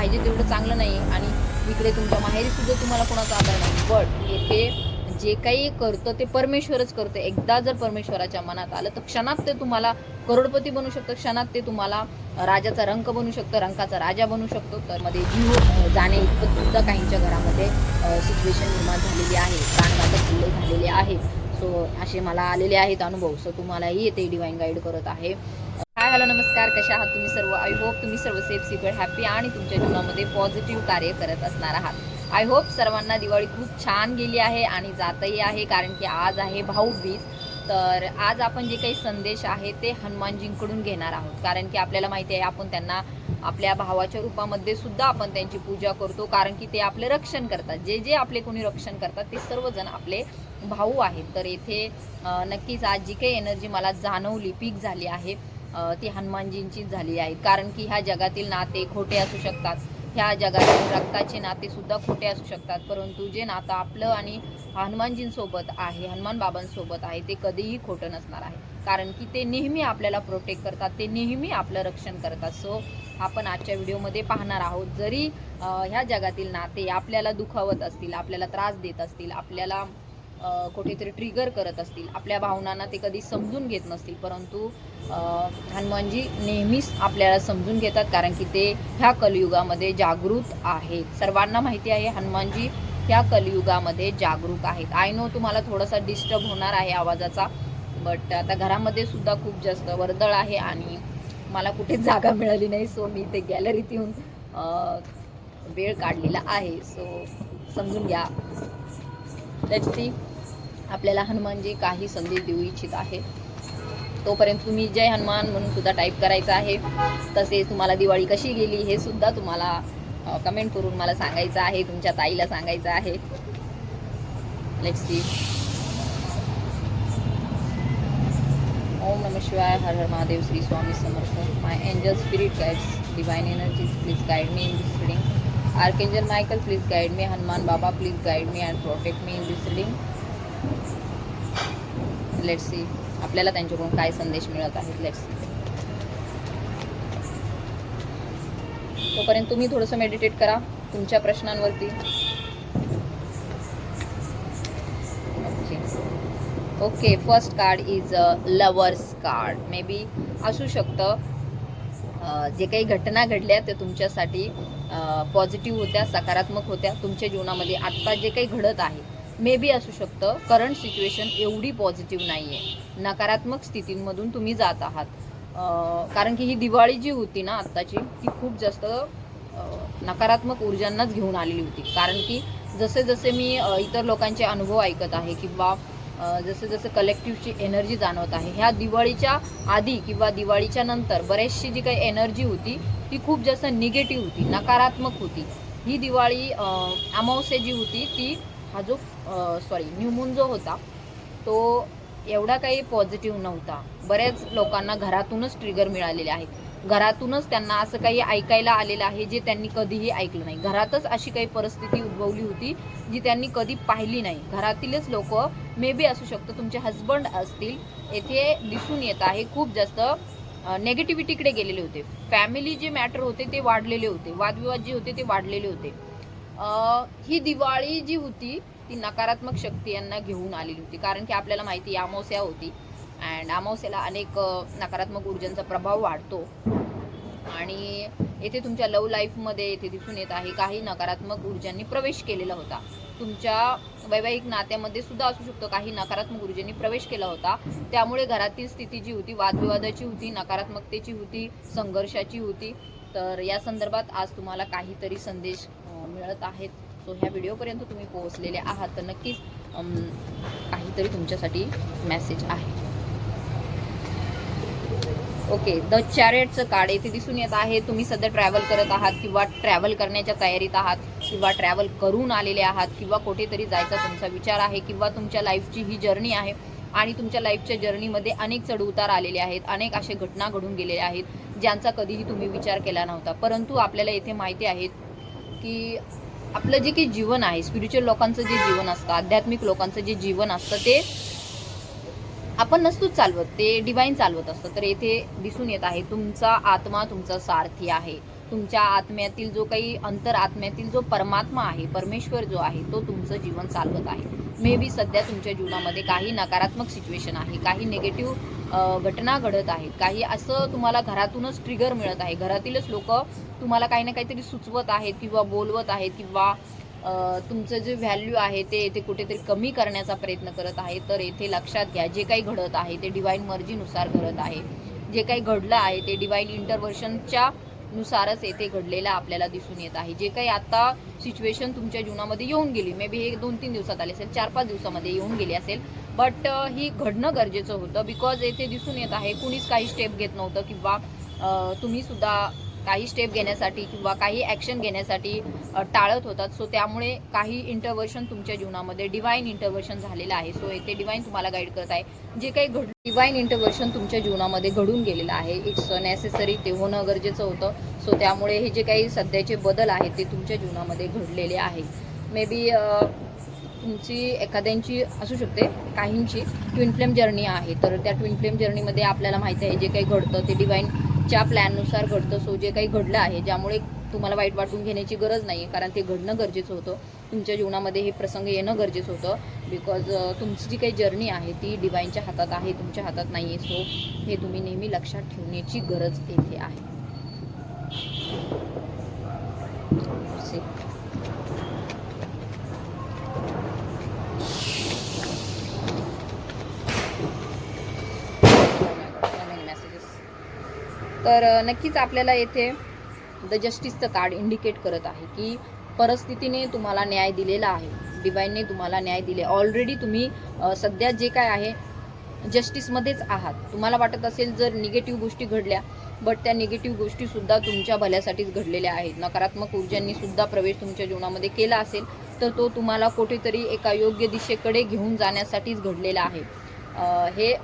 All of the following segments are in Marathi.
पाहिजे तेवढं चांगलं नाही आणि इकडे तुमच्या माहेरी सुद्धा तुम्हाला कोणाचा आधार नाही. बट येथे जे काही करतं ते परमेश्वरच करतं. एकदा जर परमेश्वराच्या मनात आलं तर क्षणात ते तुम्हाला करोडपती बनू शकतं. क्षणात ते तुम्हाला राजाचा रंक बनू शकतं रंकाचा राजा बनू शकतो. तर मध्ये जीव जाणे इतपत सुद्धा काहींच्या घरामध्ये सिच्युएशन निर्माण झालेली आहे. प्राणघातक हल्ले झालेले आहेत. सो असे मला आलेले आहेत अनुभव. सो तुम्हालाही ते डिवाईन गाईड करत आहे. हाय हॅलो नमस्कार. कशा आहात तुम्ही सर्व? आय होप तुम्ही सर्व सेफ सिक्युअर हॅपी आणि तुमच्या जीवनामध्ये पॉझिटिव्ह कार्य करत असणार आहात. आय होप सर्वांना दिवाळी खूप छान गेली आहे आणि जातही आहे कारण की आज आहे भाऊबीज. तर आज आपण जे काही संदेश आहे ते हनुमानजींकडून घेणार आहोत. कारण की आपल्याला माहिती आहे आपण त्यांना आपल्या भावाच्या रूपामध्ये सुद्धा आपण त्यांची पूजा करतो कारण की ते आपले रक्षण करतात. जे जे आपले कोणी रक्षण करतात ते सर्वजण आपले भाऊ आहेत. तर येथे नक्कीच आज जी काही एनर्जी मला जाणवली पीक झाली आहे ती हनुमानजींचीच झाली आहे. कारण की ह्या जगातील नाते खोटे असू शकतात. ह्या जगातील रक्ताचे नाते सुद्धा खोटे असू शकतात. परंतु जे नातं आपलं आणि हनुमानजींसोबत आहे हनुमान बाबांसोबत आहे ते कधीही खोटं नसणार आहे. कारण की ते नेहमी आपल्याला प्रोटेक्ट करतात. ते नेहमी आपलं रक्षण करतात. सो आपण आजच्या व्हिडिओमध्ये पाहणार आहोत. जरी ह्या जगातील नाते आपल्याला दुखावत असतील आपल्याला त्रास देत असतील आपल्याला कुठेतरी ट्रिगर करत असतील. आपल्या भावनांना ते कधी समजून घेत नसतील. परंतु हनुमानजी नेहमीच आपल्याला समजून घेतात कारण की ते ह्या कलियुगामध्ये जागृत आहेत. सर्वांना माहिती आहे हनुमानजी ह्या कलियुगामध्ये जागरूक आहेत. आय नो तुम्हाला थोडासा डिस्टर्ब होणार आहे आवाजाचा बट आता घरामध्ये सुद्धा खूप जास्त वर्दळ आहे आणि मला कुठे जागा मिळाली नाही सो मी ते गॅलरीत येऊन वेळ काढलेला आहे. सो समजून घ्या. लेट्स सी आपल्याला हनुमानजी काही संदेश देऊ इच्छित आहे. तोपर्यंत तुम्ही जय हनुमान म्हणून सुद्धा टाईप करायचं आहे. तसेच तुम्हाला दिवाळी कशी गेली हे सुद्धा तुम्हाला कमेंट करून मला सांगायचं आहे. तुमच्या ताईला सांगायचं आहे. लेट्स सी ओम नम शिवाय हर हर Mahadev Shri Swami Samarth. My angel spirit guides divine energies please guide me in this reading archangel Michael please guide me Hanuman Baba please guide me and protect me in this reading let's see आपल्याला त्यांच्याकडून काय संदेश मिळत आहेत? लेट्स सी तोपर्यंत तुम्ही थोडंसं मेडिटेट करा तुमच्या प्रश्नांवरती. Okay first card is a lovers card may be असू शकतं. जे काही घटना घडल्या त्या तुमच्यासाठी पॉझिटिव्ह होत्या सकारात्मक होत्या. तुमच्या जीवनामध्ये आत्ता जे काही घडत आहे मे बी असू शकतं. करंट सिच्युएशन एवढी पॉझिटिव्ह नाही आहे नकारात्मक स्थितींमधून तुम्ही जात आहात. कारण की ही दिवाळी जी होती ना आत्ताची ती खूप जास्त नकारात्मक ऊर्जांनाच घेऊन आलेली होती. कारण की जसे जसे मी इतर लोकांचे अनुभव ऐकत आहे किंवा जसे जसं जसं कलेक्टिव्हची एनर्जी जाणवत आहे ह्या दिवाळीच्या आधी किंवा दिवाळीच्या नंतर बरेचशी जी काही एनर्जी होती ती खूप जास्त निगेटिव्ह होती नकारात्मक होती. ही दिवाळी अमावस्या जी होती ती हा जो सॉरी न्यूमून जो होता तो एवढा काही पॉझिटिव्ह नव्हता. बऱ्याच लोकांना घरातूनच ट्रिगर मिळालेले आहेत. घरातूनच त्यांना असं काही ऐकायला आलेलं आहे जे त्यांनी कधीही ऐकलं नाही. घरातच अशी काही परिस्थिती उद्भवली होती जी त्यांनी कधी पाहिली नाही. घरातीलच लोक मे बी असू शकतं तुमचे हजबंड असतील येथे दिसून येत आहे खूप जास्त नेगेटिव्हिटीकडे गेलेले होते. फॅमिली जे मॅटर होते ते वाढलेले होते. वादविवाद जे होते ते वाढलेले होते. ही दिवाळी जी होती ती नकारात्मक शक्ती यांना घेऊन आलेली होती. कारण की आपल्याला माहिती अमावस्या होती. अँड अमावस्याला अनेक नकारात्मक ऊर्जांचा प्रभाव वाढतो. आणि येथे तुमच्या लव लाईफमध्ये येथे दिसून येत आहे काही नकारात्मक ऊर्जांनी प्रवेश केलेला होता. तुमच्या वैवाहिक नात्यामध्ये सुद्धा असू शकतो काही नकारात्मक ऊर्जेनी प्रवेश केला होता. त्यामुळे घरातील स्थिती जी होती वादविवादाची होती नकारात्मकतेची होती संघर्षाची होती. तर या संदर्भात आज तुम्हाला काहीतरी संदेश मिळत आहेत. सो ह्या व्हिडिओपर्यंत तुम्ही पोहोचलेले आहात. तर नक्कीच काहीतरी तुमच्यासाठी मेसेज आहे. ओके द चॅरेटचं कार्ड येथे दिसून येत आहे. तुम्ही सध्या ट्रॅव्हल करत आहात किंवा ट्रॅव्हल करण्याच्या तयारीत आहात किंवा ट्रॅव्हल करून आलेले आहात किंवा कुठेतरी जायचा तुमचा विचार आहे किंवा तुमच्या लाईफची ही जर्नी आहे आणि तुमच्या लाईफच्या जर्नीमध्ये अनेक चढउतार आलेले आहेत अनेक असे घटना घडून गेलेल्या आहेत ज्यांचा कधीही तुम्ही विचार केला नव्हता. परंतु आपल्याला येथे माहिती आहे की आपलं जे काही जीवन आहे स्पिरिच्युअल लोकांचं जे जीवन असतं आध्यात्मिक लोकांचं जे जीवन असतं ते आपण नसतोच चालवत ते डिवाईन चालवत असतं. तर येथे दिसून येत आहे तुमचा आत्मा तुमचा सारथी आहे. तुमच्या आत्म्यातील जो काही अंतर आत्म्यातील जो परमात्मा आहे परमेश्वर जो आहे तो तुमचं जीवन चालवत आहे. मे बी सध्या तुमच्या जीवनामध्ये काही नकारात्मक सिच्युएशन आहे काही निगेटिव्ह घटना घडत आहेत. काही असं तुम्हाला घरातूनच ट्रिगर मिळत आहे. घरातीलच लोक तुम्हाला काही ना काहीतरी सुचवत आहेत किंवा बोलवत आहेत किंवा तुमचं जे व्हॅल्यू आहे ते ते कुठेतरी कमी करण्याचा प्रयत्न करत आहे तर येथे लक्षात घ्या जे काही घडत आहे ते डिवाईन मर्जीनुसार घडत आहे. जे काही घडलं आहे ते डिवाईन इंटरव्हर्शनच्या नुसारच येथे घडलेलं आपल्याला दिसून येत आहे. जे काही आता सिच्युएशन तुमच्या जीवनामध्ये येऊन गेली मे बी हे दोन तीन दिवसात आले असेल चार पाच दिवसामध्ये येऊन गेली असेल. बट ही घडणं गरजेचं होतं बिकॉज येथे दिसून येत आहे कुणीच काही स्टेप घेत नव्हतं किंवा तुम्हीसुद्धा तुम्ही सुद्धा काही स्टेप घेण्यासाठी किंवा काही ॲक्शन घेण्यासाठी टाळत होतात. सो त्यामुळे काही इंटरव्हर्शन तुमच्या जीवनामध्ये डिवाईन इंटरव्हर्शन झालेलं आहे. सो येथे डिवाईन तुम्हाला गाईड करत आहे. जे काही घड डिवाईन इंटरव्हर्शन तुमच्या जीवनामध्ये घडून गेलेलं आहे इट्स नेसेसरी ते होणं गरजेचं होतं. सो त्यामुळे हे जे काही सध्याचे बदल आहेत ते तुमच्या जीवनामध्ये घडलेले आहेत मे बी तुमची एखाद्यांची असू शकते काहींची. ट्विन फ्लेम जर्नी आहे. तर त्या ट्विन फ्लेम जर्नीमध्ये आपल्याला माहिती आहे जे काही घडतं ते डिवाईन च्या प्लॅननुसार घडतं सो जे काही घडलं आहे ज्यामुळे तुम्हाला वाईट वाटून घेण्याची गरज नाही आहे कारण ते घडणं गरजेचं होतं. तुमच्या जीवनामध्ये हे प्रसंग येणं गरजेचं होतं बिकॉज तुमची जी काही जर्नी आहे ती डिवाईनच्या हातात आहे तुमच्या हातात नाही आहे सो हे तुम्ही नेहमी लक्षात ठेवण्याची गरज येथे आहे. तर नक्कीच आपल्याला येथे द जस्टिसचं कार्ड इंडिकेट करत आहे की परिस्थितीने तुम्हाला न्याय दिलेला आहे. डिवाईनने तुम्हाला न्याय दिले. ऑलरेडी तुम्ही सध्या जे काय आहे जस्टिसमध्येच आहात. तुम्हाला वाटत असेल जर निगेटिव्ह गोष्टी घडल्या बट त्या निगेटिव्ह गोष्टीसुद्धा तुमच्या भल्यासाठीच घडलेल्या आहेत. नकारात्मक ऊर्जांनी सुद्धा प्रवेश तुमच्या जीवनामध्ये केला असेल तर तो तुम्हाला कुठेतरी एका योग्य दिशेकडे घेऊन जाण्यासाठीच घडलेला आहे. हे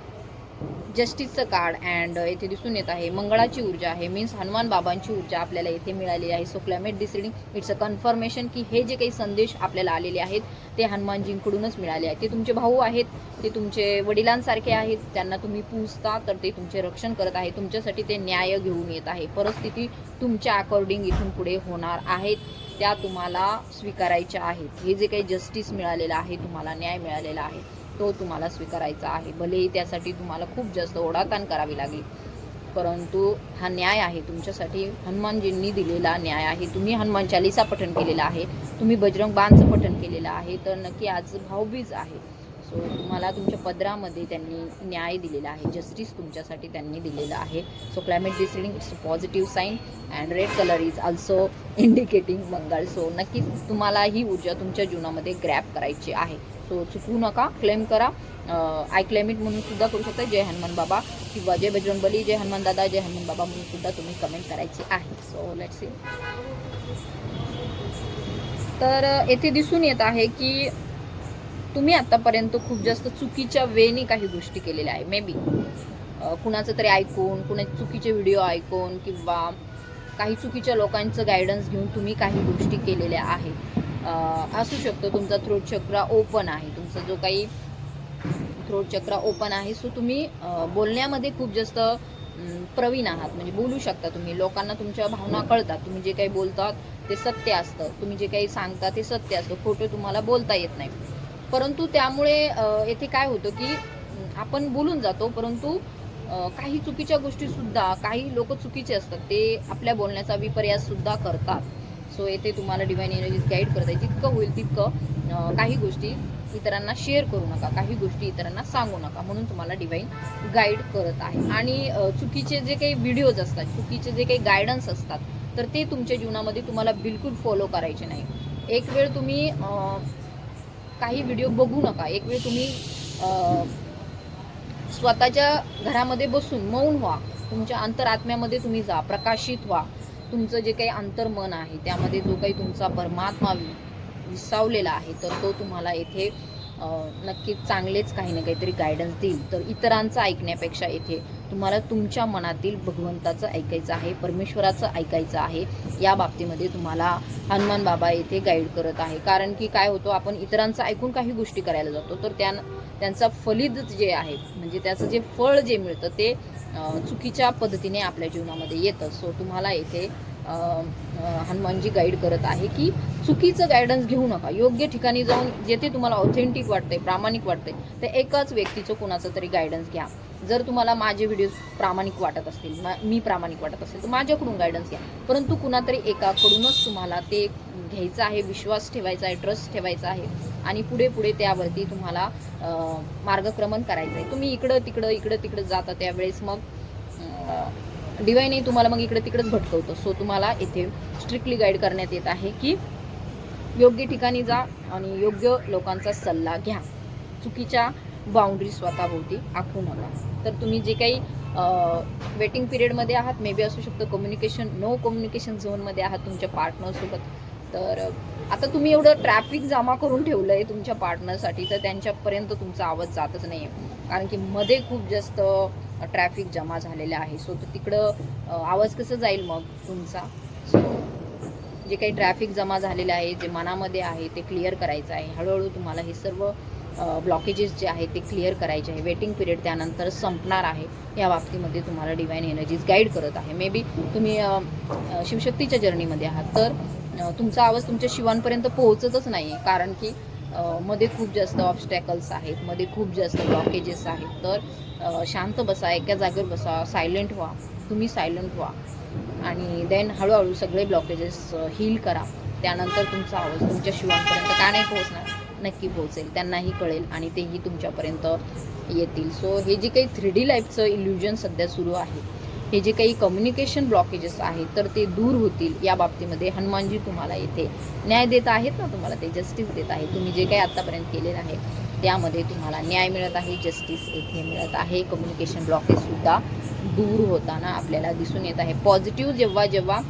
जस्टिसचं कार्ड अँड येथे दिसून येत आहे मंगळाची ऊर्जा आहे मीन्स हनुमान बाबांची ऊर्जा आपल्याला येथे मिळालेली आहे. So climate deciding it's a confirmation की हे जे काही संदेश आपल्याला आलेले आहेत ते हनुमानजींकडूनच मिळाले आहेत. ते तुमचे भाऊ आहेत ते तुमचे वडिलांसारखे आहेत त्यांना तुम्ही पूजता तर ते तुमचे रक्षण करत आहे. तुमच्यासाठी ते न्याय घेऊन येत आहे. परिस्थिती तुमच्या अकॉर्डिंग इथून पुढे होणार आहेत त्या तुम्हाला स्वीकारायच्या आहेत. हे जे काही जस्टिस मिळालेलं आहे तुम्हाला न्याय मिळालेला आहे. तो तुम्हाला स्वीकारायचा आहे. भलेही त्यासाठी तुम्हाला खूप जास्त ओढाताण करावी लागेल. परंतु हा न्याय आहे तुमच्यासाठी. हनुमानजींनी दिलेला न्याय आहे. तुम्ही हनुमान चालिसा पठण केलेला आहे. तुम्ही बजरंग बाणचं पठण केलेलं आहे. तर नक्की आज भाऊबीज आहे. सो तुम्हाला तुमच्या पदरामध्ये त्यांनी न्याय दिलेला आहे. जस्टिस तुमच्यासाठी त्यांनी दिलेलं आहे. So climate deciding it's a positive sign and red colour is also indicating Bengal so नक्कीच तुम्हाला ही ऊर्जा तुमच्या जीवनामध्ये ग्रॅप करायची आहे. सो चुकू नका क्लेम करा. आय क्लेम इट म्हणून सुद्धा करू शकता. जय हनुमान बाबा किंवा जय बजरंगबली जय हनुमान दादा जय हनुमान बाबा म्हणून सुद्धा तुम्ही कमेंट करायची आहे. सो लेट सी तर येथे दिसून येत आहे की तुम्ही आतापर्यंत खूप जास्त चुकीच्या वेने काही गोष्टी केलेल्या आहे. मे बी कुणाचं तरी ऐकून कुणाचे चुकीचे व्हिडिओ ऐकून किंवा काही चुकीच्या लोकांचं गायडन्स घेऊन तुम्ही काही गोष्टी केलेल्या आहेत. असू शकतो. तुमचा थ्रोट चक्र ओपन आहे. तुमचा जो काही थ्रोट चक्र ओपन आहे सो तुम्ही बोलण्यामध्ये खूप जास्त प्रवीण आहात. म्हणजे बोलू शकता तुम्ही. लोकांना तुमच्या भावना कळतात. तुम्ही जे काही बोलतात ते सत्य असतं. तुम्ही जे काही सांगता ते सत्य असतं. खोटं तुम्हाला बोलता येत नाही. परंतु त्यामुळे येथे काय होतं की आपण बोलून जातो परंतु काही चुकीच्या गोष्टीसुद्धा काही लोक चुकीचे असतात. ते आपल्या बोलण्याचा विपर्यास सुद्धा करतात. सो येथे तुम्हाला डिवाईन एनर्जीज गाईड करत आहे. जितकं होईल तितकं काही गोष्टी इतरांना शेअर करू नका. काही गोष्टी इतरांना सांगू नका. म्हणून तुम्हाला डिवाईन गाईड करत आहे. आणि चुकीचे जे काही व्हिडिओज असतात चुकीचे जे काही गायडन्स असतात तर ते तुमच्या जीवनामध्ये तुम्हाला बिलकुल फॉलो करायचे नाही. एक वेळ तुम्ही काही व्हिडिओ बघू नका. एक वेळ तुम्ही स्वतःच्या घरामध्ये बसून मौन व्हा. तुमच्या अंतरात्म्यामध्ये तुम्ही जा. प्रकाशित व्हा. तुमचं जे काही अंतर्मन आहे त्यामध्ये जो काही तुमचा परमात्मा वि- विसावलेला आहे तर तो तुम्हाला येथे नक्कीच चांगलेच काही ना काहीतरी गायडन्स देईल. तर इतरांचं ऐकण्यापेक्षा येथे तुम्हाला तुमच्या मनातील भगवंताचं ऐकायचं आहे परमेश्वराचं ऐकायचं आहे या बाबतीमध्ये तुम्हाला हनुमान बाबा येथे गाईड करत आहे. कारण की काय होतं आपण इतरांचं ऐकून काही गोष्टी करायला जातो तर त्या त्यांचा फलित जे आहे म्हणजे त्याचं जे फळ जे मिळतं ते चुकीच्या पद्धतीने आपल्या जीवनामध्ये येतं. सो तुम्हाला येथे हनुमानजी गाईड करत आहे की चुकीचं गायडन्स घेऊ नका. योग्य ठिकाणी जाऊन जेथे तुम्हाला ऑथेंटिक वाटते प्रामाणिक वाटते ते एकाच व्यक्तीचं कोणाचं तरी गायडन्स घ्या. जर तुम्हाला माझे व्हिडिओज प्रामाणिक वाटत असतील मा- मी प्रामाणिक वाटत असेल तर माझ्याकडून गायडन्स घ्या. परंतु कुणातरी एकाकडूनच तुम्हाला ते घ्यायचं आहे विश्वास ठेवायचा आहे ट्रस्ट ठेवायचा आहे आणि पुढे पुढे त्यावरती तुम्हाला मार्गक्रमण करायचं आहे तुम्ही इकडं तिकडं इकडं तिकडं जाता त्यावेळेस मग डिवाईनही तुम्हाला मग इकडं तिकडंच भटकवतो. सो तुम्हाला इथे स्ट्रिक्टली गाईड करण्यात येत आहे की योग्य ठिकाणी जा आणि योग्य लोकांचा सल्ला घ्या. चुकीच्या बाउंड्री स्वतःभोवती आखू नका. तर तुम्ही जे काही वेटिंग पिरियडमध्ये आहात मे बी असू शकतं कम्युनिकेशन नो कम्युनिकेशन झोनमध्ये आहात तुमच्या पार्टनरसोबत तर आता तुम्ही एवढं ट्रॅफिक जमा करून ठेवलं आहे तुमच्या पार्टनरसाठी तर त्यांच्यापर्यंत तुमचा आवाज जातच नाही आहे कारण की मध्ये खूप जास्त ट्रॅफिक जमा झालेलं आहे. सो तर तिकडं आवाज कसं जाईल मग तुमचा? सो जे काही ट्रॅफिक जमा झालेलं आहे जे मनामध्ये आहे ते क्लिअर करायचं आहे. हळूहळू तुम्हाला हे सर्व ब्लॉकेजेस जे आहेत ते क्लिअर करायचे आहे. वेटिंग पिरियड त्यानंतर संपणार आहे. या बाबतीमध्ये तुम्हाला डिवाईन एनर्जीज गाईड करत आहे. मे बी तुम्ही शिवशक्तीच्या जर्नीमध्ये आहात. तर तुमचा आवाज तुमच्या शिवांपर्यंत पोहोचतच नाही. आहे कारण की मध्ये खूप जास्त ऑब्स्टॅकल्स आहेत. मध्ये खूप जास्त ब्लॉकेजेस आहेत. तर शांत बसा. एका जागेवर बसा. सायलेंट व्हा. तुम्ही सायलेंट व्हा. आणि देन हळूहळू सगळे ब्लॉकेजेस हील करा. त्यानंतर तुमचा आवाज तुमच्या शिवांपर्यंत का नाही पोहोचणार? नक्की पोहोचेल त्यांनाही कळेल आणि तेही तुमच्यापर्यंत येतील. सो हे जे काही थ्री डी लाईफचं इल्युजन सध्या सुरू आहे हे जे काही कम्युनिकेशन ब्लॉकेजेस आहेत तर ते दूर होतील या बाबतीमध्ये हनुमानजी तुम्हाला येथे न्याय देत आहेत ना? तुम्हाला ते जस्टिस देत आहे तुम्ही जे काही आत्तापर्यंत केलेलं आहे त्यामध्ये तुम्हाला न्याय मिळत आहे जस्टिस येथे मिळत आहे. कम्युनिकेशन ब्लॉकेजसुद्धा दूर होताना आपल्याला दिसून येत आहे. पॉझिटिव्ह जेव्हा जेव्हा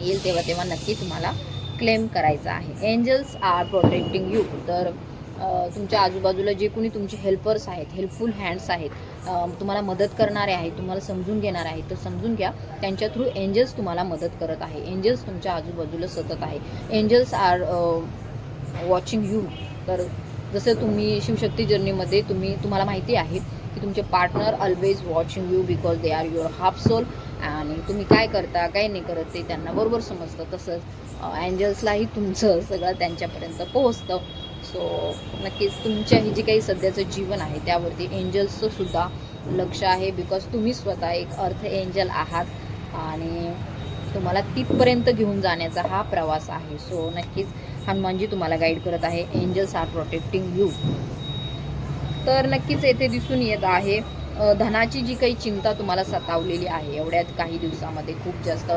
येईल तेव्हा तेव्हा नक्की तुम्हाला क्लेम करायचा आहे. एंजल्स आर प्रोटेक्टिंग यू तर तुमच्या आजूबाजूला जे कोणी तुमचे हेल्पर्स आहेत हेल्पफुल हँड्स आहेत तुम्हाला मदत करणारे आहेत तुम्हाला समजून घेणार आहेत तर समजून घ्या त्यांच्या थ्रू एंजल्स तुम्हाला मदत करत आहे. एंजल्स तुमच्या आजूबाजूला सतत आहे. एंजल्स आर वॉचिंग यू तर जसं तुम्ही शिवशक्ती जर्नीमध्ये तुम्ही तुम्हाला माहिती आहे की तुमचे partner always watching you because they are your half soul आणि तुम्ही काय करता काय नाही करत ते त्यांना बरोबर समजतं. तसंच अँजल्सलाही तुमचं सगळं त्यांच्यापर्यंत पोहोचतं. सो नक्कीच तुमच्या जे काही सध्याचं जीवन आहे त्यावरती एंजल्सचं सुद्धा लक्ष आहे. बिकॉज तुम्ही स्वतः एक अर्थ एंजल आहात आणि तुम्हाला तिथपर्यंत घेऊन जाण्याचा हा प्रवास आहे. सो नक्कीच हनुमानजी तुम्हाला गाईड करत आहे. एंजल्स आर प्रोटेक्टिंग यू तर नक्कीच येथे दिसून येत आहे धनाची जी काही चिंता तुम्हाला सतावलेली आहे एवढ्यात काही दिवसामध्ये खूप जास्त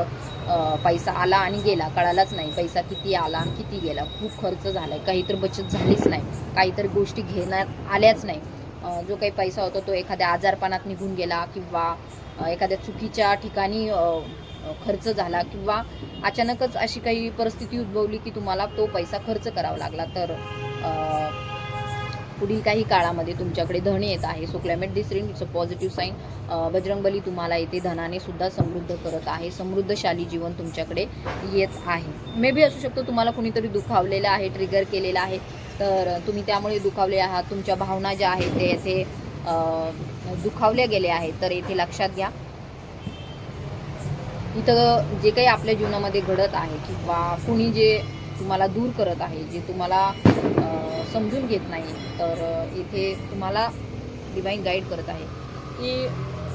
पैसा आला आणि गेला कळालाच नाही. पैसा किती आला आणि किती गेला? खूप खर्च झाला आहे काही तर बचत झालीच नाही. काहीतरी गोष्टी घेण्यात आल्याच नाही. जो काही पैसा होता तो एखाद्या आजारपणात निघून गेला किंवा एखाद्या चुकीच्या ठिकाणी खर्च झाला किंवा अचानकच अशी काही परिस्थिती उद्भवली की तुम्हाला तो पैसा खर्च करावा लागला. तर पुढील काही काळामध्ये तुमच्याकडे धन येत आहे. So climate this ring it's a positive sign Bajrangbali तुम्हाला येथे धनाने सुद्धा समृद्ध करत आहे. समृद्धशाली जीवन तुमच्याकडे येत आहे. मे बी असू शकतो तुम्हाला कुणीतरी दुखावलेलं आहे ट्रिगर केलेलं आहे. तर तुम्ही त्यामुळे दुखावले आहात. तुमच्या भावना ज्या आहेत ते येथे दुखावल्या गेल्या आहेत. तर येथे लक्षात घ्या. इथं जे काही आपल्या जीवनामध्ये घडत आहे किंवा कुणी जे तुम्हाला दूर करत आहे जे तुम्हाला समजून घेत नाही. तर इथे तुम्हाला डिवाईन गाईड करत आहे की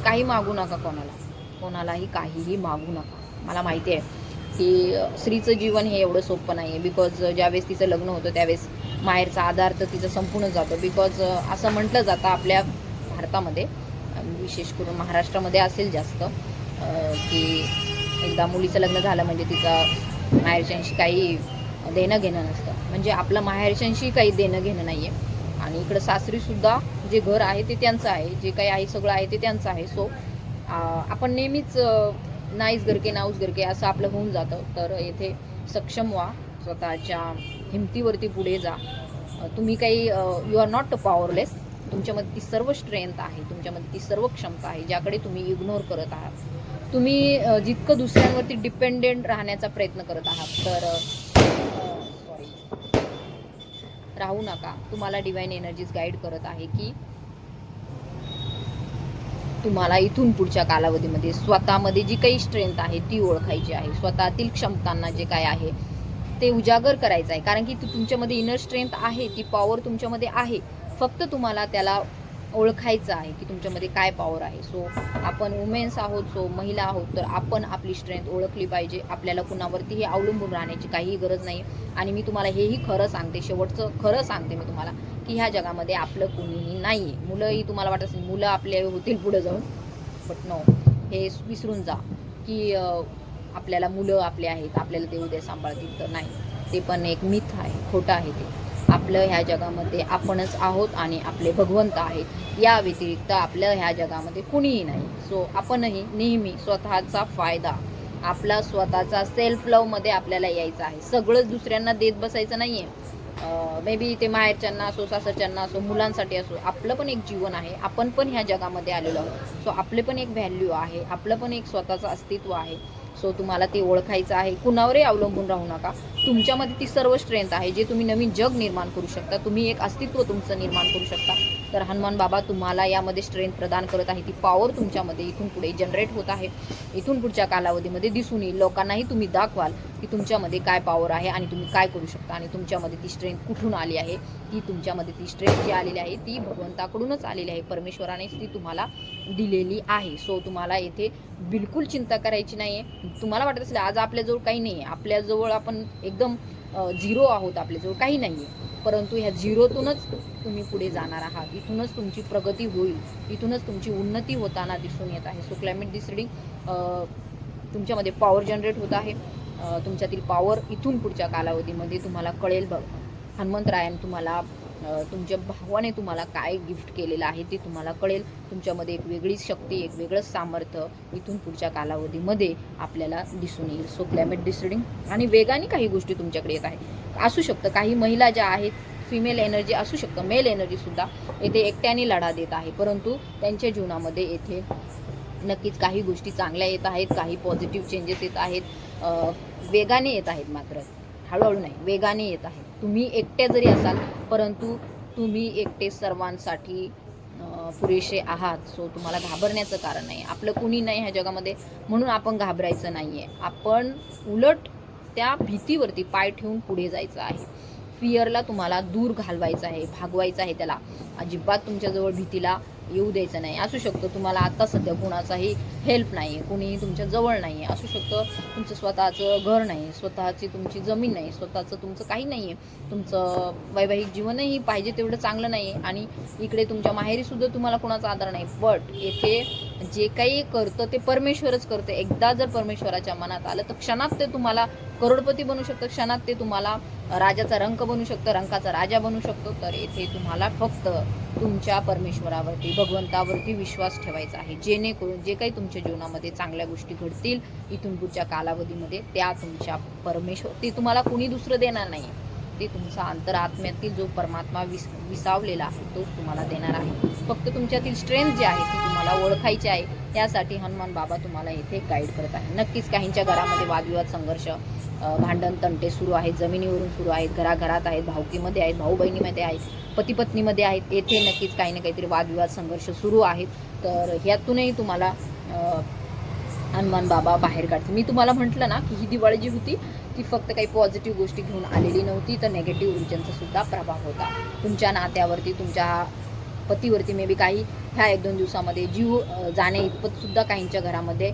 काही मागू नका कोणाला. कोणालाही काहीही मागू नका. मला माहिती आहे की स्त्रीचं जीवन हे एवढं सोपं नाही आहे बिकॉज ज्यावेळेस तिचं लग्न होतं त्यावेळेस माहेरचा आधार तर तिचं संपूर्ण जातो. बिकॉज असं म्हटलं जातं आपल्या भारतामध्ये विशेष करून महाराष्ट्रामध्ये असेल जास्त की एकदा मुलीचं लग्न झालं म्हणजे तिचा माहेरच्यांशी काही देणं घेणं नसतं. म्हणजे आपलं माहेरच्यांशी काही देणं घेणं नाही आहे आणि इकडं सासरीसुद्धा जे घर आहे ते त्यांचं आहे. जे काही आहे सगळं आहे ते त्यांचं आहे. सो आपण नेहमीच नाईज घरके गरके घरके गरके असं आपलं होऊन जातं. तर येथे सक्षम व्हा. स्वतःच्या हिमतीवरती पुढे जा. तुम्ही काही यू आर नॉट पॉवरलेस तुमच्यामध्ये ती सर्व स्ट्रेंथ आहे. तुमच्यामध्ये ती सर्व क्षमता आहे ज्याकडे तुम्ही इग्नोर करत आहात. तुम्ही जितकं दुसऱ्यांवरती डिपेंडेंट राहण्याचा प्रयत्न करत आहात. तर सॉरी राहू नका. तुम्हाला डिवाईन एनर्जीज गाईड करत आहे की तुम्हाला इथून पुढच्या कालावधीमध्ये स्वतःमध्ये जी काही स्ट्रेंथ आहे ती ओळखायची आहे. स्वतःतील क्षमतांना जे काय आहे ते उजागर करायचं आहे. कारण की तुमच्यामध्ये इनर स्ट्रेंथ आहे ती पॉवर तुमच्यामध्ये आहे. फक्त तुम्हाला त्याला ओळखायचं आहे की तुमच्यामध्ये काय पॉवर आहे. सो आपण वुमेन्स आहोत सो महिला आहोत तर आपण आपली स्ट्रेंथ ओळखली पाहिजे. आपल्याला कुणावरतीही अवलंबून राहण्याची काहीही गरज नाही. आणि मी तुम्हाला हेही खरं सांगते शेवटचं खरं सांगते मी तुम्हाला की ह्या जगामध्ये आपलं कुणीही नाही आहे मुलंही तुम्हाला वाटत असेल मुलं आपले होतील पुढे जाऊन. बट नो हे विसरून जा की आपल्याला मुलं आपले आहेत आपल्याला ते उद्या सांभाळतील तर नाही. ते पण एक मिथ आहे खोटं आहे ते. आपलं ह्या जगामध्ये आपणच आहोत आणि आपले भगवंत आहेत. या व्यतिरिक्त आपल्या ह्या जगामध्ये कुणीही नाही. सो आपणही नेहमी स्वतःचा फायदा आपला स्वतःचा सेल्फ लवमध्ये आपल्याला यायचं आहे. सगळंच दुसऱ्यांना देत बसायचं नाही आहे मे बी ते माहेरच्यांना असो सासरच्यांना असो मुलांसाठी असो आपलं पण एक जीवन आहे. आपण पण ह्या जगामध्ये आलेलो आहोत. सो आपले पण एक व्हॅल्यू आहे. आपलं पण एक स्वतःचं अस्तित्व आहे. सो तुम्हाला ते ओळखायचं आहे. कुणावरही अवलंबून राहू नका. तुमच्यामध्ये ती सर्व स्ट्रेंथ आहे जे तुम्ही नवीन जग निर्माण करू शकता. तुम्ही एक अस्तित्व तुमचं निर्माण करू शकता. तर हनुमान बाबा तुम्हाला यामध्ये स्ट्रेंथ प्रदान करत आहे. ती पॉवर तुमच्यामध्ये इथून पुढे जनरेट होत आहे. इथून पुढच्या कालावधीमध्ये दिसून येईल. लोकांनाही तुम्ही दाखवाल की तुमच्यामध्ये काय पॉवर आहे आणि तुम्ही काय करू शकता आणि तुमच्यामध्ये ती स्ट्रेंथ कुठून आली आहे. ती तुमच्यामध्ये ती स्ट्रेंथ जी आलेली आहे ती भगवंताकडूनच आलेली आहे. परमेश्वरानेच ती तुम्हाला दिलेली आहे. सो तुम्हाला येथे बिलकुल चिंता करायची नाही आहे तुम्हाला वाटत असेल आज आपल्याजवळ काही नाही आहे आपल्याजवळ आपण एकदम झिरो आहोत. आपल्याजवळ काही नाही आहे परंतु ह्या झिरोतूनच तुम्ही पुढे जाणार आहात. इथूनच तुमची प्रगती होईल. इथूनच तुमची उन्नती होताना दिसून येत आहे. सो क्लायमेट दिस रिडिंग तुमच्यामध्ये पॉवर जनरेट होत आहे. तुमच्यातील पॉवर इथून पुढच्या कालावधीमध्ये तुम्हाला कळेल बघ. हनुमंतरायन तुम्हाला तुमच्या भावाने तुम्हाला काय गिफ्ट केलेलं आहे ते तुम्हाला कळेल. तुमच्यामध्ये एक वेगळीच शक्ती एक वेगळंच सामर्थ्य इथून पुढच्या कालावधीमध्ये आपल्याला दिसून येईल. सो क्लायमेट डिसिडिंग आणि वेगाने काही गोष्टी तुमच्याकडे येत आहे असू शकतं काही महिला ज्या आहेत फिमेल एनर्जी असू शकतं मेल एनर्जीसुद्धा येथे एकट्याने लढा देत आहे. परंतु त्यांच्या जीवनामध्ये येथे नक्कीच काही गोष्टी चांगल्या येत आहेत काही पॉझिटिव्ह चेंजेस येत आहेत. वेगाने येत आहेत मात्र. हळूहळू नाही वेगाने येत आहेत. तुम्ही एकटे जरी असाल परंतु तुम्ही एकटे सर्वांसाठी पुरेसे आहात. सो तुम्हाला घाबरण्याचं कारण नाही. आपलं कुणी नाही ह्या जगामध्ये म्हणून आपण घाबरायचं नाही आहे आपण उलट त्या भीतीवरती पाय ठेवून पुढे जायचं आहे. फिअरला तुम्हाला दूर घालवायचं आहे भागवायचं आहे त्याला. अजिबात तुमच्याजवळ भीतीला येऊ द्यायचं नाही. असू शकतं तुम्हाला आत्ता सध्या कुणाचाही हेल्प नाही आहे कुणीही तुमच्या जवळ नाही आहे असू शकतं तुमचं स्वतःचं घर नाही स्वतःची तुमची जमीन नाही स्वतःचं तुमचं काही नाही आहे तुमचं वैवाहिक जीवनही पाहिजे तेवढं चांगलं नाही आहे आणि इकडे तुमच्या माहेरीसुद्धा तुम्हाला कुणाचा आधार नाही. बट येथे जे काही करतं ते परमेश्वरच करते. एकदा जर परमेश्वराच्या मनात आलं तर क्षणात ते तुम्हाला करोडपती बनू शकतं. क्षणात ते तुम्हाला राजाचा रंक बनू शकतो रंकाचा राजा बनू शकतो तर येथे तुम्हाला फक्त तुमच्या परमेश्वरावरती भगवंतावरती विश्वास ठेवायचा आहे. जेणेकरून जे काही तुमच्या जीवनामध्ये चांगल्या गोष्टी घडतील इथून पुढच्या कालावधीमध्ये त्या तुमच्या परमेश्वर ते तुम्हाला कुणी दुसरं देणार नाही. ते तुमचा अंतरात्म्यातील जो परमात्मा विस विसावलेला आहे तोच तुम्हाला देणार आहे. फक्त तुमच्यातील स्ट्रेंथ जी आहे ती तुम्हाला ओळखायची आहे. त्यासाठी हनुमान बाबा तुम्हाला येथे गाईड करत आहे. नक्कीच काहींच्या घरामध्ये वादविवाद संघर्ष भांडण तंटे सुरू आहेत जमिनीवरून सुरू आहेत घराघरात आहेत भावकीमध्ये आहेत भाऊ बहिणीमध्ये आहेत पती पत्नीमध्ये आहेत येथे नक्कीच काही ना काहीतरी वादविवाद संघर्ष सुरू आहेत. तर ह्यातूनही तुम्हाला हनुमान बाबा बाहेर काढते मी तुम्हाला म्हटलं ना की ही दिवाळी जी होती ती फक्त काही पॉझिटिव्ह गोष्टी घेऊन आलेली नव्हती तर नेगेटिव्ह ऊर्जांचा सुद्धा प्रभाव होता. तुमच्या नात्यावरती तुमच्या पतीवरती मे बी काही ह्या एक दोन दिवसामध्ये जीव जाणे इतपत सुद्धा काहींच्या घरामध्ये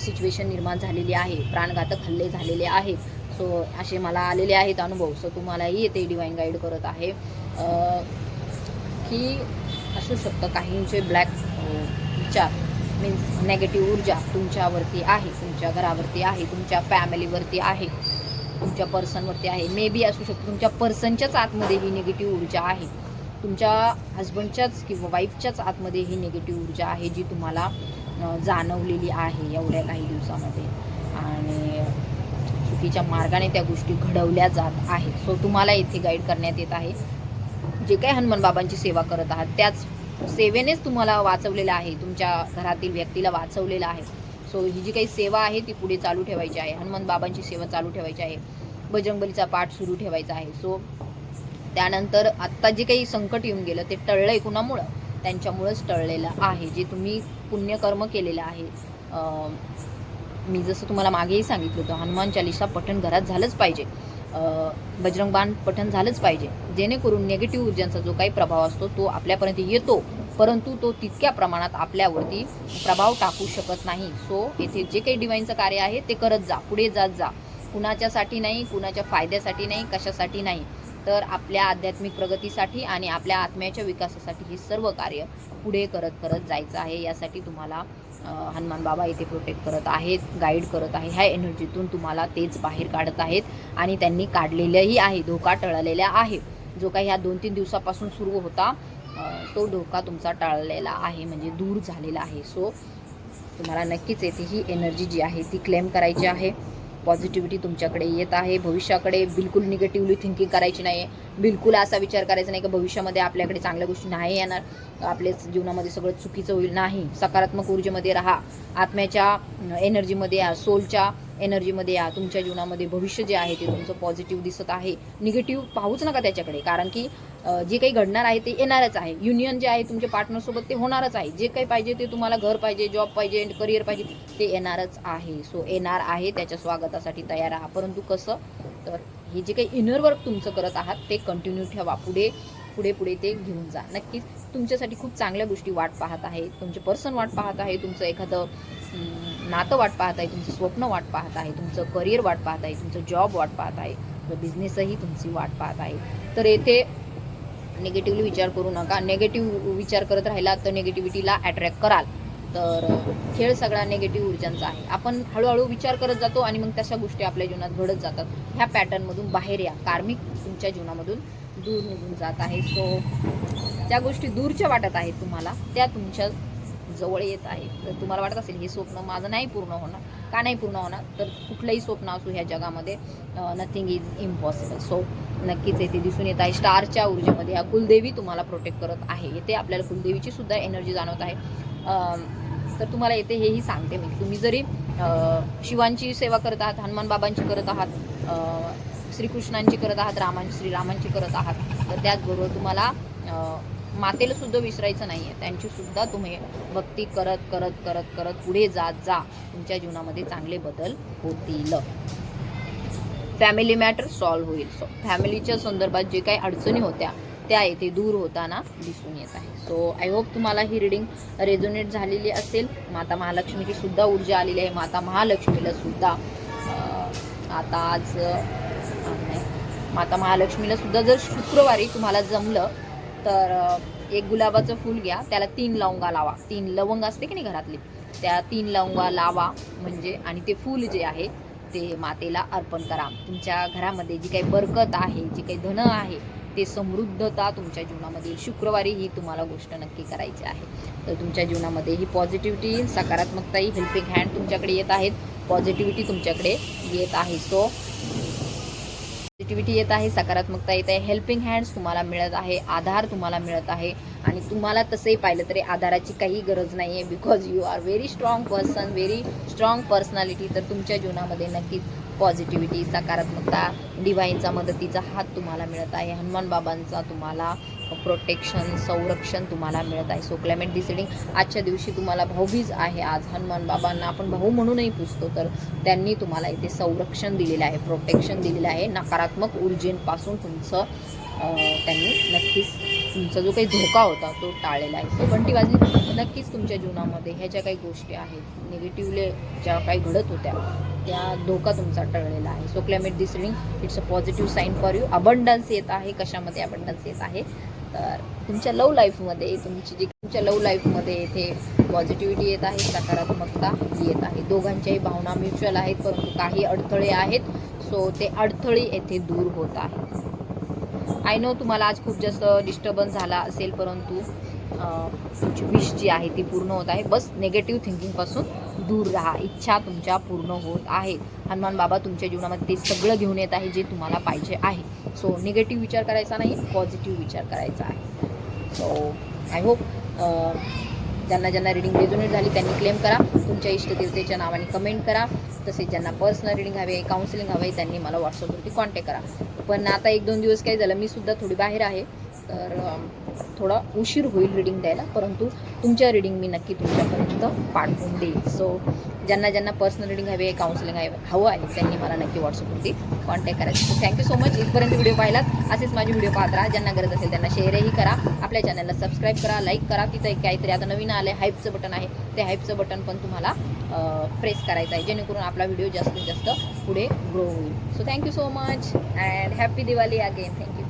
सिच्युएशन निर्माण झालेली आहे. प्राणघातक हल्ले झालेले आहेत. सो असे मला आलेले आहेत अनुभव. सो तुम्हालाही येते डिवाईन गाईड करत आहे. की असू शकतं काहींचे ब्लॅक विचार मीन्स नेगेटिव्ह ऊर्जा तुमच्यावरती आहे तुमच्या घरावरती आहे तुमच्या फॅमिलीवरती आहे तुमच्या पर्सनवरती आहे. मे बी असू शकतं तुमच्या पर्सनच्याच आतमध्ये ही निगेटिव्ह ऊर्जा आहे. तुमच्या हजबंडच्याच किंवा वाईफच्याच आतमध्ये ही निगेटिव्ह ऊर्जा आहे जी तुम्हाला जाणवलेली आहे एवढ्या काही दिवसामध्ये. आणि चुकीच्या मार्गाने त्या गोष्टी घडवल्या जात आहेत. सो तुम्हाला इथे गाईड करण्यात येत आहे. जे काही हनुमान बाबांची सेवा करत आहात त्याच सेवेनेच तुम्हाला वाचवलेलं आहे. तुमच्या घरातील व्यक्तीला वाचवलेलं आहे. सो ही जी काही सेवा आहे ती पुढे चालू ठेवायची आहे. हनुमान बाबांची सेवा चालू ठेवायची आहे. बजरंगबलीचा पाठ सुरू ठेवायचा आहे. सो त्यानंतर आत्ता जे काही संकट येऊन गेलं ते टळलंय कुणामुळं? त्यांच्यामुळंच टळलेलं आहे. जे तुम्ही पुण्यकर्म केलेलं आहे. मी जसं तुम्हाला मागेही सांगितलं होतं हनुमान चालिसा पठण घरात झालंच पाहिजे. बजरंग बाण पठण झालंच पाहिजे. जेणेकरून निगेटिव्ह ऊर्जांचा जो काही प्रभाव असतो तो आपल्यापर्यंत येतो. परंतु तो तितक्या प्रमाणात आपल्यावरती प्रभाव टाकू शकत नाही. सो येथे जे काही डिवाईनचं कार्य आहे ते करत जा. पुढे जात जा. कुणाच्यासाठी नाही कुणाच्या फायद्यासाठी नाही कशासाठी नाही. तर आपल्या आध्यात्मिक प्रगतीसाठी आणि आपल्या आत्म्याच्या विकासासाठी हे सर्व कार्य पुढे करत करत जायचं आहे. यासाठी तुम्हाला हनुमान बाबा इथे प्रोटेक्ट करत आहेत गाईड करत आहे. ह्या एनर्जीतून तुम्हाला तेच बाहेर काढत आहेत आणि त्यांनी काढलेलंही आहे धोका टळलेला आहे. जो काही ह्या दोन तीन दिवसापासून सुरू होता तो धोका तुमचा टळलेला आहे म्हणजे दूर झालेला आहे. सो तुम्हाला नक्कीच येथे ही एनर्जी जी आहे ती क्लेम करायची आहे. पॉझिटिव्हिटी तुमच्याकडे येत आहे. भविष्याकडे बिलकुल निगेटिव्हली थिंकिंग करायची नाही आहे बिलकुल असा विचार करायचा नाही की भविष्यामध्ये आपल्याकडे चांगल्या गोष्टी नाही येणार. आपल्या जीवनामध्ये सगळं चुकीचं होईल. नाही. सकारात्मक ऊर्जेमध्ये राहा. आत्म्याच्या एनर्जीमध्ये या सोलच्या एनर्जीमध्ये या. तुमच्या जीवनामध्ये भविष्य जे आहे ते तुमचं पॉझिटिव्ह दिसत आहे. निगेटिव्ह पाहूच नका त्याच्याकडे. कारण की जे काही घडणार आहे ते येणारच आहे. युनियन जे आहे तुमच्या पार्टनरसोबत ते होणारच आहे. जे काही पाहिजे ते तुम्हाला घर पाहिजे जॉब पाहिजे करिअर पाहिजे ते येणारच आहे. सो येणार आहे त्याच्या स्वागतासाठी तयार राहा परंतु कसं? तर हे जे काही इनर वर्क तुमचं करत आहात ते कंटिन्यू ठेवा. पुढे पुढे पुढे ते घेऊन जा. नक्कीच तुमच्यासाठी खूप चांगल्या गोष्टी वाट पाहत आहे. तुमचे पर्सन वाट पाहत आहे. तुमचं एखादं नातं वाट पाहत आहे. तुमचं स्वप्न वाट पाहत आहे. तुमचं करिअर वाट पाहत आहे. तुमचं जॉब वाट पाहत आहे. बिझनेसही तुमची वाट पाहत आहे. तर येथे निगेटिव्हली विचार करू नका. नेगेटिव्ह विचार करत राहिला तर निगेटिव्हिटीला अट्रॅक्ट कराल. तर खेळ सगळा निगेटिव्ह ऊर्जांचा आहे. आपण हळूहळू विचार करत जातो आणि मग तशा गोष्टी आपल्या जीवनात घडत जातात. ह्या पॅटर्नमधून बाहेर या. कार्मिक तुमच्या जीवनामधून दूर निघून जात आहे. सो ज्या गोष्टी दूरच्या वाटत आहेत तुम्हाला त्या तुमच्या जवळ येत आहेत. तर तुम्हाला वाटत असेल हे स्वप्न माझं नाही पूर्ण होणार. का नाही पूर्ण होणार? तर कुठलंही स्वप्न असू ह्या जगामध्ये नथिंग इज इम्पॉसिबल सो नक्कीच येथे दिसून येत आहे. स्टारच्या ऊर्जेमध्ये ह्या कुलदेवी तुम्हाला प्रोटेक्ट करत आहे. येथे आपल्याला कुलदेवीची सुद्धा एनर्जी जाणवत आहे. तर तुम्हाला येथे हेही सांगते मी. तुम्ही जरी शिवांची सेवा करत आहात हनुमान बाबांची करत आहात श्रीकृष्णांची करत आहात रामांची श्रीरामांची करत आहात तर त्याचबरोबर तुम्हाला मातेला सुद्धा विसरायचं नाही आहे त्यांची सुद्धा तुम्ही भक्ती करत करत करत करत पुढे जात जा. तुमच्या जीवनामध्ये चांगले बदल होतील. फॅमिली मॅटर सॉल्व्ह होईल. सो फॅमिलीच्या संदर्भात जे काही अडचणी होत्या त्या येथे दूर होताना दिसून येत आहे. सो आय होप तुम्हाला ही रिडिंग रेझोनेट झालेली असेल. माता महालक्ष्मीची सुद्धा ऊर्जा आलेली आहे. माता महालक्ष्मीला सुद्धा आता आज नाही माता महालक्ष्मीला सुद्धा जर शुक्रवारी तुम्हाला जमलं तर एक गुलाबाचं फूल घ्या. त्याला तीन लवंगा लावा. तीन लवंग असते की नाही घरातली? त्या तीन लवंगा लावा म्हणजे आणि ते फूल जे आहे ते मातेला अर्पण करा. तुमच्या घरामध्ये जी काही बरकत आहे जी काही धन आहे ते समृद्धता तुमच्या जीवनामध्ये शुक्रवारी ही तुम्हाला गोष्ट नक्की करायची आहे. तर तुमच्या जीवनामध्ये ही पॉझिटिव्हिटी येईल सकारात्मकता येईल हेल्पिंग हँड तुमच्याकडे येत आहेत. पॉझिटिव्हिटी तुमच्याकडे येत आहे. सो पॉझिटिव्हिटी येत आहे सकारात्मकता येत आहे हेल्पिंग हँड्स तुम्हाला मिळत आहे आधार तुम्हाला मिळत आहे आणि तुम्हाला तसंही पाहिलं तरी आधाराची काही गरज नाही आहे because you are very strong person very strong personality तर तुमच्या जीवनामध्ये नक्कीच पॉझिटिव्हिटी सकारात्मकता डिवाईनचा मदतीचा हात तुम्हाला मिळत आहे. हनुमान बाबांचा तुम्हाला प्रोटेक्शन संरक्षण तुम्हाला मिळत आहे. सो क्लायमेट डिसिडिंग आजच्या दिवशी तुम्हाला भाऊबीज आहे. आज हनुमान बाबांना आपण भाऊ म्हणूनही पुजतो. तर त्यांनी तुम्हाला इथे संरक्षण दिलेलं आहे प्रोटेक्शन दिलेलं आहे. नकारात्मक ऊर्जेपासून तुमचं त्यांनी नक्कीच तुमचा जो काही धोका होता तो टाळलेला आहे. सो बंटी वाजली नक्कीच तुमच्या जीवनामध्ये ह्या ज्या काही गोष्टी आहेत निगेटिव्हले ज्या काही घडत होत्या त्या धोका तुमचा टळलेला आहे. So climate deciding it's a positive sign for you abundance येत आहे कशामध्ये अबंडन्स येत आहे? तर तुमच्या लव लाईफमध्ये तुमची जी तुमच्या लव लाईफमध्ये येथे पॉझिटिव्हिटी येत आहे सकारात्मकता येत आहे. दोघांच्याही भावना म्युच्युअल आहेत परंतु काही अडथळे आहेत. सो ते अडथळे येथे दूर होत आहेत. आय नो तुम्हाला आज खूप जास्त डिस्टर्बन्स झाला असेल परंतु तुमची विश जी आहे ती पूर्ण होत आहे. बस निगेटिव्ह थिंकिंगपासून दूर राहा. इच्छा तुमच्या पूर्ण होत आहेत हनुमान बाबा तुमच्या जीवनामध्ये ते सगळं घेऊन येत आहे जे तुम्हाला पाहिजे आहे. सो निगेटिव्ह विचार करायचा नाही पॉझिटिव्ह विचार करायचा आहे. सो आय होप ज्यांना ज्यांना रिडिंग रेझोनेट झाली त्यांनी क्लेम करा. तुमच्या इष्टदेवतेच्या नावाने कमेंट करा. तसेच ज्यांना पर्सनल रिडिंग हवी आहे काउन्सिलिंग हवं आहे त्यांनी मला व्हॉट्सअपवरती कॉन्टॅक्ट करा. पण आता एक दोन दिवस काय झालं मी सुद्धा थोडी बाहेर आहे. तर थोडा उशीर होईल रिडिंग द्यायला परंतु तुमच्या रिडिंग मी नक्की तुमच्यापर्यंत पाठवून देईल. सो ज्यांना ज्यांना पर्सनल रिडिंग हवी आहे काउन्सिलिंग हवे हवं आहे त्यांनी मला नक्की व्हॉट्सअपवरती कॉन्टॅक्ट करायचं. So thank you so much इथपर्यंत व्हिडिओ पाहिलात असेच माझे व्हिडिओ पाहत राहा. ज्यांना गरज असेल त्यांना शेअरही करा. आपल्या चॅनलला सबस्क्राईब करा लाईक करा. तिथं एक काहीतरी आता नवीन आलं आहे हाईपचं बटन आहे. ते हाईपचं बटन पण तुम्हाला प्रेस करायचं आहे जेणेकरून आपला व्हिडिओ जास्तीत जास्त पुढे ग्रो होईल. So thank you so much and happy Diwali again thank you